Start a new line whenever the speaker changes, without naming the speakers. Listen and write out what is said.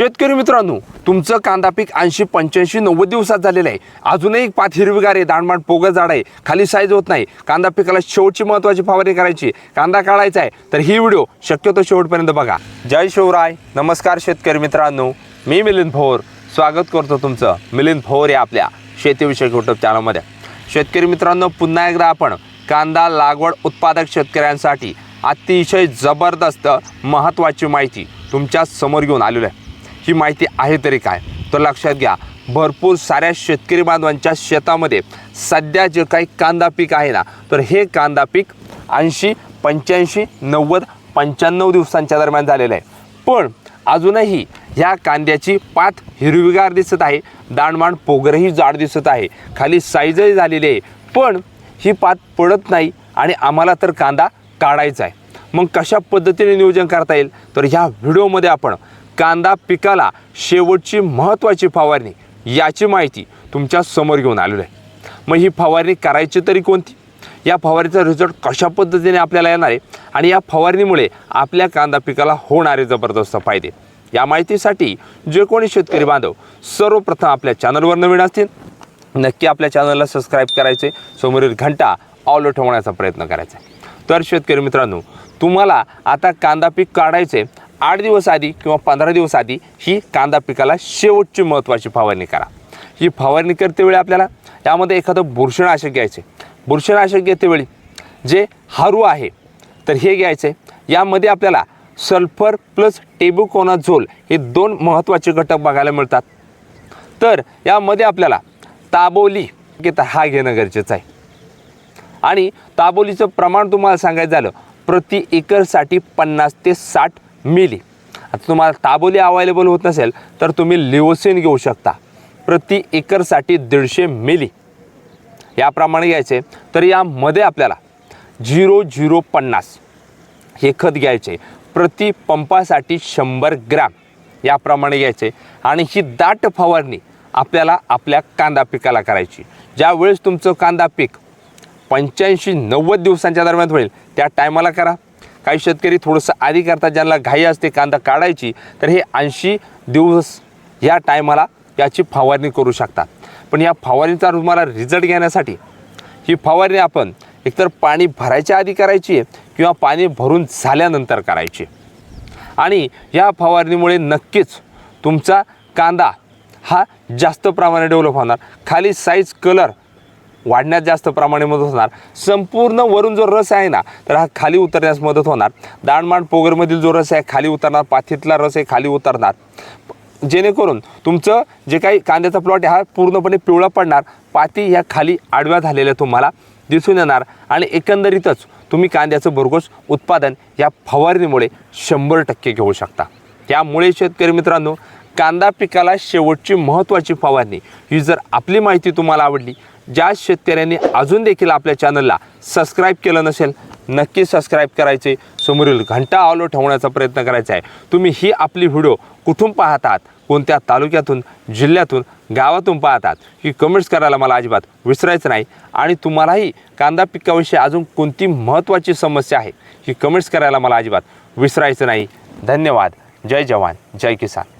शेतकरी मित्रांनो तुमचं कांदा पीक ऐंशी पंच्याऐंशी नव्वद दिवसात झालेलं आहे. अजूनही पात हिरवीगार आहे दाणमाण पोगत झाड आहे. खाली साईज होत नाही. कांदा पिकाला शेवटची महत्त्वाची फवारणी करायची. कांदा काढायचा आहे. तर ही व्हिडिओ शक्यतो शेवटपर्यंत बघा. जय शिवराय. नमस्कार शेतकरी मित्रांनो. मी मिलिंद भोर स्वागत करतो तुमचं मिलिंद भोर या आपल्या शेतीविषयक यूट्यूब चॅनलमध्ये शेतकरी मित्रांनो पुन्हा एकदा आपण कांदा लागवड उत्पादक शेतकऱ्यांसाठी अतिशय जबरदस्त महत्त्वाची माहिती तुमच्यासमोर घेऊन आलेलो आहे. ही माहिती आहे तरी काय? तर लक्षात घ्या भरपूर साऱ्या शेतकरी बांधवांच्या शेतामध्ये सध्या जे काही कांदा पीक आहे ना तर हे कांदा पीक ऐंशी पंच्याऐंशी नव्वद पंच्याण्णव दिवसांच्या दरम्यान झालेलं आहे. पण अजूनही ह्या कांद्याची पात हिरवीगार दिसत आहे दाणमाण पोगरही जाड दिसत आहे खाली साईजही झालेली आहे. पण ही पात पडत नाही आणि आम्हाला तर कांदा काढायचा आहे. मग कशा पद्धतीने नियोजन करता येईल? तर ह्या व्हिडिओमध्ये आपण कांदा पिकाला शेवटची महत्त्वाची फवारणी याची माहिती तुमच्यासमोर घेऊन आलेलो आहे. मग ही फवारणी करायची तरी कोणती? या फवारणीचा रिझल्ट कशा पद्धतीने आपल्याला येणार आहे? आणि या फवारणीमुळे आपल्या कांदा पिकाला होणारे जबरदस्त फायदे. या माहितीसाठी जे कोणी शेतकरी बांधव सर्वप्रथम आपल्या चॅनलवर नवीन असतील नक्की आपल्या चॅनलला सबस्क्राईब करायचे. समोरील घंटा ऑल ठेवण्याचा प्रयत्न करायचा आहे. तर शेतकरी मित्रांनो तुम्हाला आता कांदा पीक काढायचे आठ दिवस आधी किंवा पंधरा दिवस आधी ही कांदा पिकाला शेवटची महत्त्वाची फवारणी करा. ही फवारणी करते वेळी आपल्याला यामध्ये एखादं बुरशीनाशक घ्यायचे. बुरशीनाशक घेतेवेळी जे हारू आहे तर हे घ्यायचं. आहे यामध्ये आपल्याला सल्फर प्लस टेबुकोनाझोल हे दोन महत्त्वाचे घटक बघायला मिळतात. तर यामध्ये आपल्याला ताबोली घेता हा घेणं गरजेचं आहे. आणि ताबोलीचं प्रमाण तुम्हाला सांगायचं झालं प्रति एकरसाठी पन्नास ते साठ मिली. आता तुम्हाला ताबोली अवेलेबल होत नसेल तर तुम्ही लिओसिन घेऊ शकता. प्रति एकरसाठी दीडशे मिली. याप्रमाणे घ्यायचे. तर यामध्ये आपल्याला झिरो झिरो पन्नास हे खत घ्यायचे. प्रति पंपासाठी शंभर ग्रॅम याप्रमाणे घ्यायचे. आणि ही दाट फवारणी आपल्याला आपल्या कांदा पिकाला करायची. ज्यावेळेस तुमचं कांदा पीक पंच्याऐंशी नव्वद दिवसांच्या दरम्यान होईल त्या टायमाला करा. काही शेतकरी थोडंसं आधी करतात ज्यांना घाई असते कांदा काढायची तर हे ऐंशी दिवस या टायमाला याची फवारणी करू शकतात. पण या फवारणीचा तुम्हाला रिझल्ट घेण्यासाठी ही फवारणी आपण एकतर पाणी भरायच्या आधी करायची आहे किंवा पाणी भरून झाल्यानंतर करायची आणि या फवारणीमुळे नक्कीच तुमचा कांदा हा जास्त प्रमाणे डेव्हलप होणार. खाली साईज कलर वाढण्यात जास्त प्रमाणे मदत होणार. संपूर्ण वरून जो रस आहे ना तर हा खाली उतरण्यास मदत होणार. दाणमाण पोगरमधील जो रस आहे खाली उतरणार. पाथीतला रस आहे खाली उतरणार. जेणेकरून तुमचं जे काही कांद्याचा प्लॉट आहे हा पूर्णपणे पिवळा पडणार. पाती ह्या खाली आडव्या झालेल्या तुम्हाला दिसून येणार. आणि एकंदरीतच तुम्ही कांद्याचं भरघोस उत्पादन या फवारणीमुळे शंभर टक्के घेऊ शकता. त्यामुळे शेतकरी मित्रांनो कांदा पिकाला शेवटची महत्त्वाची फवारणी ही जर आपली माहिती तुम्हाला आवडली ज्या शेतकऱ्यांनी अजून देखील आपल्या चॅनलला सबस्क्राईब केलं नसेल नक्की सबस्क्राईब करायचे. समोरील घंटा ऑलो ठेवण्याचा प्रयत्न करायचा आहे. तुम्ही ही आपली व्हिडिओ कुठून पाहतात कोणत्या तालुक्यातून जिल्ह्यातून गावातून पाहतात ही कमेंट्स करायला मला अजिबात विसरायचं नाही. आणि तुम्हालाही कांदा पिकाविषयी अजून कोणती महत्त्वाची समस्या आहे ही कमेंट्स करायला मला अजिबात विसरायचं नाही. धन्यवाद. जय जवान. जय किसान.